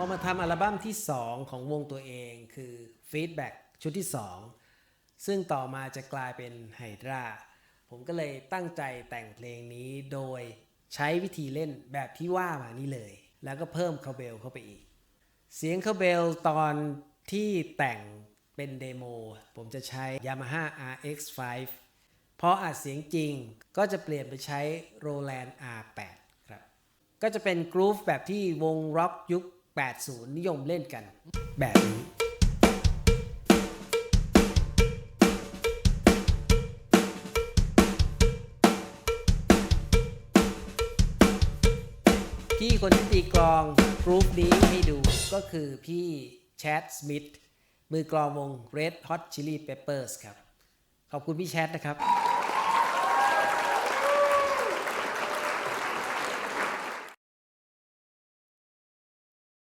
อมาทำอัลบั้มที่ 2 ของวงตัวเองคือ Feedback ชุดที่ 2 ซึ่งต่อมาจะกลายเป็นไฮดราผมก็เลยตั้งใจแต่งเพลงนี้โดยใช้วิธีเล่นแบบที่ว่ามานี่เลย แล้วก็เพิ่มคาเบลเข้าไปอีก เสียงคาเบลตอนที่แต่งเป็นเดโมผมจะใช้ Yamaha RX5 พออัดเสียงจริงก็จะเปลี่ยนไปใช้ Roland R8 ครับ ก็จะเป็นกรูฟแบบที่วงร็อกยุค 80 นิยมเล่นกันแบบนี้พี่คนที่ตีกลองกรุ๊ปนี้ให้ดูก็คือพี่แชดสมิธมือกลองวง Red Hot Chili Peppers ครับ ขอบคุณพี่แชดนะครับ